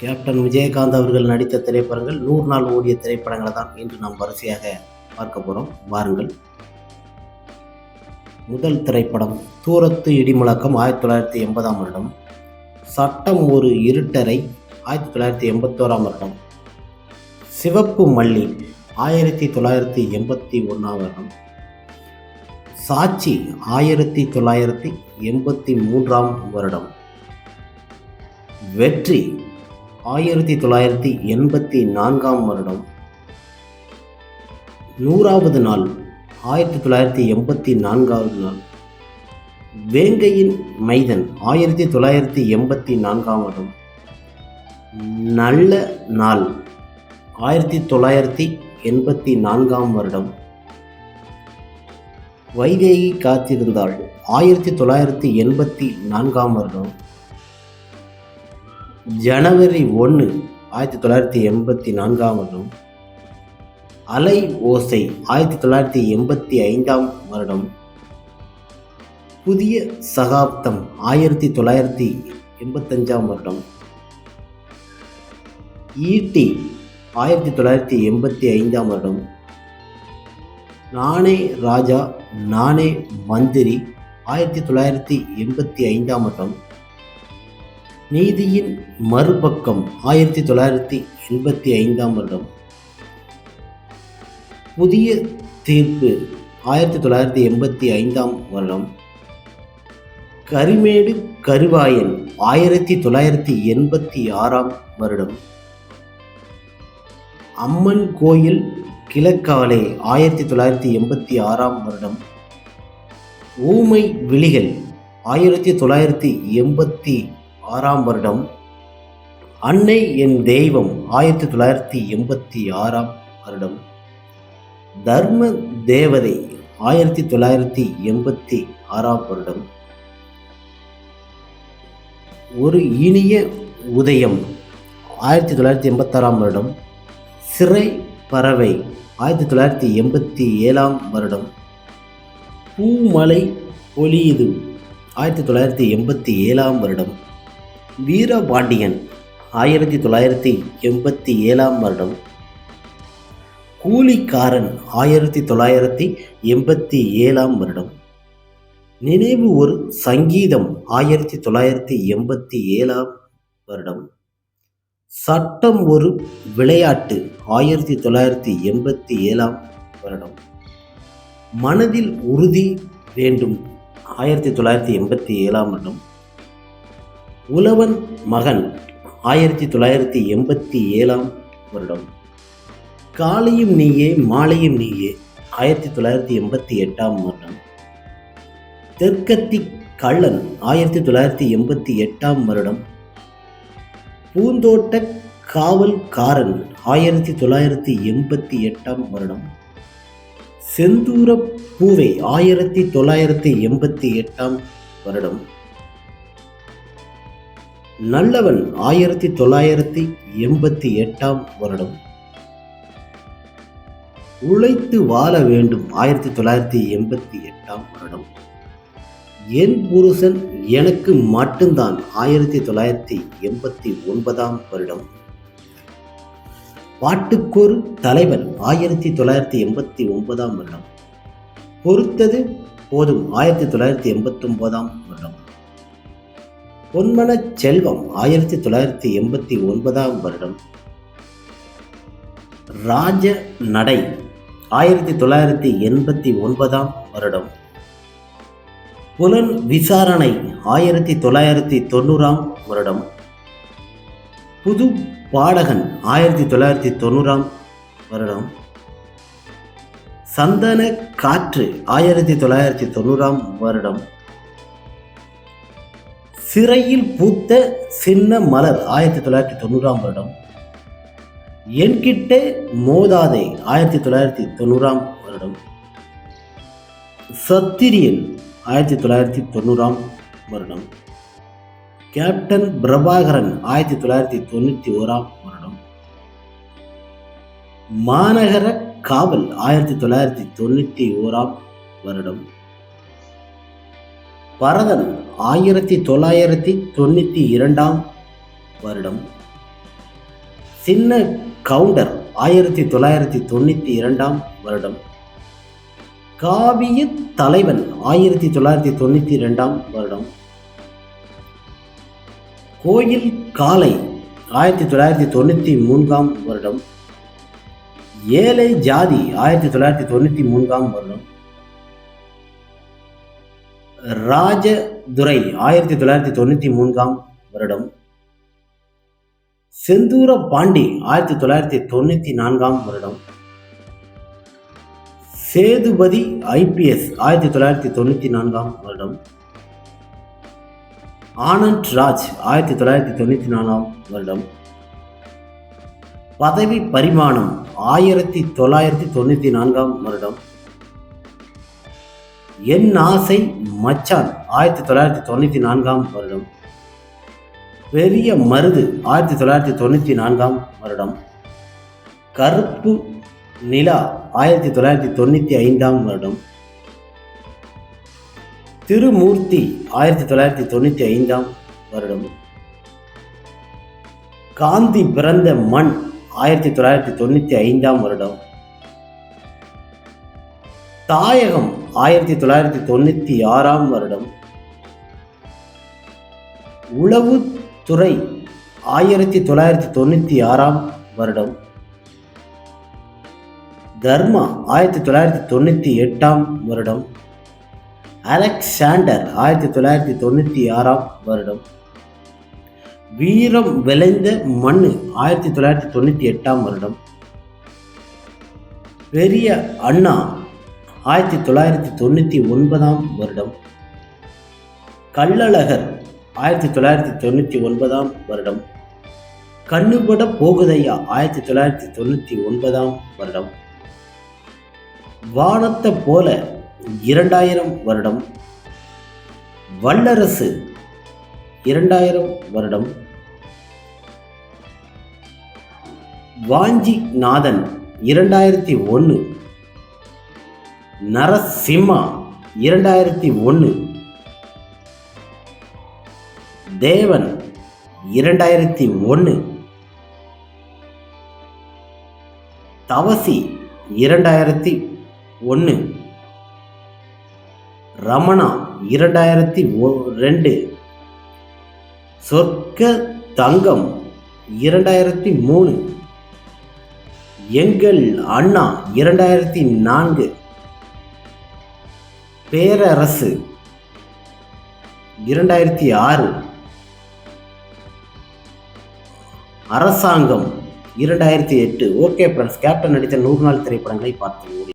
Captain Vijayakanth அவர்கள் நடித்த திரைப்படங்கள் நூறு நாள் ஓடிய திரைப்படங்களை தான் இன்று நாம் வரிசையாக பார்க்க போகிறோம் வாருங்கள். முதல் திரைப்படம் தூரத்து இடிமுழக்கம் ஆயிரத்தி தொள்ளாயிரத்தி எண்பதாம் வருடம். சட்டம் ஒரு இருட்டரை ஆயிரத்தி தொள்ளாயிரத்தி எண்பத்தோராம் வருடம். சிவப்பு மல்லி ஆயிரத்தி தொள்ளாயிரத்தி எண்பத்தி ஒன்றாம் வருடம். சாட்சி ஆயிரத்தி தொள்ளாயிரத்தி எண்பத்தி மூன்றாம் வருடம். வெற்றி ஆயிரத்தி தொள்ளாயிரத்தி எண்பத்தி நான்காம் வருடம். நூறாவது நாள் ஆயிரத்தி தொள்ளாயிரத்தி எண்பத்தி நான்காவது நாள். வேங்கையின் மைதன் ஆயிரத்தி தொள்ளாயிரத்தி எண்பத்தி நான்காம் வருடம். நல்ல நாள் ஆயிரத்தி தொள்ளாயிரத்தி எண்பத்தி நான்காம் வருடம். வைதேகி காத்திருந்தாள் ஆயிரத்தி தொள்ளாயிரத்தி எண்பத்தி நான்காம் வருடம். ஜனவரி ஒன்று ஆயிரத்தி தொள்ளாயிரத்தி எண்பத்தி நான்காம் வருடம். அலை ஓசை ஆயிரத்தி தொள்ளாயிரத்தி எண்பத்தி ஐந்தாம் வருடம். புதிய சகாப்தம் ஆயிரத்தி தொள்ளாயிரத்தி எண்பத்தஞ்சாம் வருடம். ஈட்டி ஆயிரத்தி தொள்ளாயிரத்தி எண்பத்தி ஐந்தாம் வருடம். நானே ராஜா நானே மந்திரி ஆயிரத்தி தொள்ளாயிரத்தி எண்பத்தி ஐந்தாம் வருடம். நீதியின் மறுபக்கம் ஆயிரத்தி தொள்ளாயிரத்தி எண்பத்தி ஐந்தாம் வருடம். புதிய தீர்ப்பு ஆயிரத்தி தொள்ளாயிரத்தி எண்பத்தி ஐந்தாம் வருடம். கரிமேடு கருவாயன் ஆயிரத்தி தொள்ளாயிரத்தி எண்பத்தி ஆறாம் வருடம். அம்மன் கோயில் கிழக்காலை ஆயிரத்தி தொள்ளாயிரத்தி எண்பத்தி ஆறாம் வருடம். ஊமை விழிகள் ஆயிரத்தி தொள்ளாயிரத்தி எண்பத்தி ஆறாம் வருடம் அன்னை என் தெய்வம் ஆயிரத்தி தொள்ளாயிரத்தி எண்பத்தி ஆறாம் வருடம். தர்ம தேவதை ஆயிரத்தி தொள்ளாயிரத்தி எண்பத்தி ஆறாம் வருடம். ஒரு இனிய உதயம் ஆயிரத்தி தொள்ளாயிரத்தி எண்பத்தாறாம் வருடம். சிறை பறவை ஆயிரத்தி தொள்ளாயிரத்தி எண்பத்தி ஏழாம் வருடம். பூமலை பொலியுது ஆயிரத்தி தொள்ளாயிரத்தி எண்பத்தி ஏழாம் வருடம். வீரபாண்டியன் ஆயிரத்தி தொள்ளாயிரத்தி எண்பத்தி ஏழாம் வருடம். கூலிக்காரன் ஆயிரத்தி தொள்ளாயிரத்தி எண்பத்தி ஏழாம் வருடம். நினைவு ஒரு சங்கீதம் ஆயிரத்தி தொள்ளாயிரத்தி எண்பத்தி ஏழாம் வருடம். சட்டம் ஒரு விளையாட்டு ஆயிரத்தி தொள்ளாயிரத்தி எண்பத்தி ஏழாம் வருடம். மனதில் உறுதி வேண்டும் ஆயிரத்தி தொள்ளாயிரத்தி எண்பத்தி ஏழாம் வருடம். உழவன் மகன். ஆயிரத்தி தொள்ளாயிரத்தி எண்பத்தி ஏழாம் வருடம். காலையும் நீயே மாலையும் நீயே ஆயிரத்தி தொள்ளாயிரத்தி எண்பத்தி எட்டாம் வருடம். தெற்கத்தி கள்ளன் ஆயிரத்தி தொள்ளாயிரத்தி எண்பத்தி எட்டாம் வருடம். பூந்தோட்ட காவல்காரன் ஆயிரத்தி தொள்ளாயிரத்தி எண்பத்தி எட்டாம் வருடம். செந்தூர பூவை ஆயிரத்தி தொள்ளாயிரத்தி எண்பத்தி எட்டாம் வருடம். நல்லவன் ஆயிரத்தி தொள்ளாயிரத்தி எண்பத்தி எட்டாம் வருடம். உழைத்து வாழ வேண்டும் ஆயிரத்தி தொள்ளாயிரத்தி எண்பத்தி எட்டாம் வருடம். என் புருஷன் எனக்கு மட்டும்தான் ஆயிரத்தி தொள்ளாயிரத்தி எண்பத்தி ஒன்பதாம் வருடம். பாட்டுக்கொரு தலைவன் ஆயிரத்தி தொள்ளாயிரத்தி எண்பத்தி ஒன்பதாம் வருடம். பொறுத்தது போதும் ஆயிரத்தி தொள்ளாயிரத்தி எண்பத்தி ஒன்பதாம் பொன்மன செல்வம் ஆயிரத்தி தொள்ளாயிரத்தி எண்பத்தி ஒன்பதாம் வருடம். ராஜ நடை ஆயிரத்தி தொள்ளாயிரத்தி எண்பத்தி ஒன்பதாம் வருடம். புலன் விசாரணை ஆயிரத்தி தொள்ளாயிரத்தி தொண்ணூறாம் வருடம். புது பாடகன் ஆயிரத்தி தொள்ளாயிரத்தி தொண்ணூறாம் வருடம். சந்தன காற்று ஆயிரத்தி தொள்ளாயிரத்தி தொண்ணூறாம் வருடம். சிறையில் பூத்த சின்ன மலர் ஆயிரத்தி தொள்ளாயிரத்தி தொண்ணூறாம் வருடம். என்கிட்ட மோதாதே ஆயிரத்தி தொள்ளாயிரத்தி தொண்ணூறாம் வருடம். சத்திரியன் ஆயிரத்தி தொள்ளாயிரத்தி தொண்ணூறாம் வருடம். கேப்டன் பிரபாகரன் ஆயிரத்தி தொள்ளாயிரத்தி தொண்ணூற்றி ஓராம் வருடம். மாநகர காவல் ஆயிரத்தி தொள்ளாயிரத்தி தொண்ணூற்றி ஓராம் வருடம். பரதன் ஆயிரத்தி தொள்ளாயிரத்தி தொண்ணூற்றி இரண்டாம் வருடம். சின்ன கவுண்டர் ஆயிரத்தி தொள்ளாயிரத்தி தொண்ணூற்றி இரண்டாம் வருடம். காவிய தலைவன் ஆயிரத்தி தொள்ளாயிரத்தி தொண்ணூற்றி ரெண்டாம் வருடம். கோயில் காலை ஆயிரத்தி தொள்ளாயிரத்தி தொண்ணூற்றி மூன்றாம் வருடம். ஏழை ஜாதி ஆயிரத்தி தொள்ளாயிரத்தி தொண்ணூற்றி மூன்றாம் வருடம். ராஜதுரை ஆயிரத்தி தொள்ளாயிரத்தி தொண்ணூற்றி மூன்றாம் வருடம். செந்தூர பாண்டி ஆயிரத்தி தொள்ளாயிரத்தி தொண்ணூற்றி நான்காம் வருடம். சேதுபதி ஐபிஎஸ் ஆயிரத்தி தொள்ளாயிரத்தி தொண்ணூற்றி நான்காம் வருடம். ஆனந்த் ராஜ் ஆயிரத்தி தொள்ளாயிரத்தி தொண்ணூற்றி நாலாம் வருடம். பதவி பரிமாணம் ஆயிரத்தி தொள்ளாயிரத்தி தொண்ணூற்றி நான்காம் வருடம். என் ஆசை மச்சான். ஆயிரத்தி தொள்ளாயிரத்தி தொண்ணூற்றி நான்காம் வருடம். பெரிய மருது ஆயிரத்தி தொள்ளாயிரத்தி தொண்ணூற்றி நான்காம் வருடம். கருப்பு நிலா ஆயிரத்தி தொள்ளாயிரத்தி தொண்ணூற்றி ஐந்தாம் வருடம். திருமூர்த்தி ஆயிரத்தி தொள்ளாயிரத்தி தொண்ணூற்றி ஐந்தாம் வருடம். காந்தி பிறந்த மண் ஆயிரத்தி தொள்ளாயிரத்தி தொண்ணூற்றி ஐந்தாம் வருடம். தாயகம் ஆயிரத்தி தொள்ளாயிரத்தி தொண்ணூற்றி ஆறாம் வருடம் உளவுத்துறை ஆயிரத்தி தொள்ளாயிரத்தி தொண்ணூற்றி ஆறாம் வருடம். தர்மா ஆயிரத்தி தொள்ளாயிரத்தி தொண்ணூற்றி எட்டாம் வருடம். அலெக்சாண்டர் ஆயிரத்தி தொள்ளாயிரத்தி தொண்ணூற்றி ஆறாம் வருடம். வீரம் விளைந்த மண்ணு ஆயிரத்தி தொள்ளாயிரத்தி தொண்ணூற்றி எட்டாம் வருடம். பெரிய அண்ணா ஆயிரத்தி தொள்ளாயிரத்தி தொண்ணூற்றி ஒன்பதாம் வருடம். கள்ளழகர் ஆயிரத்தி தொள்ளாயிரத்தி தொண்ணூற்றி ஒன்பதாம் வருடம். கண்ணுபட போகுதையா ஆயிரத்தி தொள்ளாயிரத்தி தொண்ணூற்றி ஒன்பதாம் வருடம். வானத்தை போல இரண்டாயிரம் வருடம். வல்லரசு இரண்டாயிரம் வருடம். வாஞ்சி நாதன் இரண்டாயிரத்தி ஒன்று நரசிம்மா இரண்டாயிரத்தி ஒன்று தேவன் இரண்டாயிரத்தி ஒன்று தவசி இரண்டாயிரத்தி ஒன்று ரமணா இரண்டாயிரத்தி ஒ ரெண்டு. சொர்க்க தங்கம் இரண்டாயிரத்தி மூணு. எங்கள் அண்ணா இரண்டாயிரத்தி நான்கு. பேரரசு. இரண்டாயிரத்தி ஆறு. அரசாங்கம் இரண்டாயிரத்தி எட்டு. ஓகே ஃப்ரெண்ட்ஸ் கேப்டன் நடித்த நூறு நாள் திரைப்படங்களை பார்த்து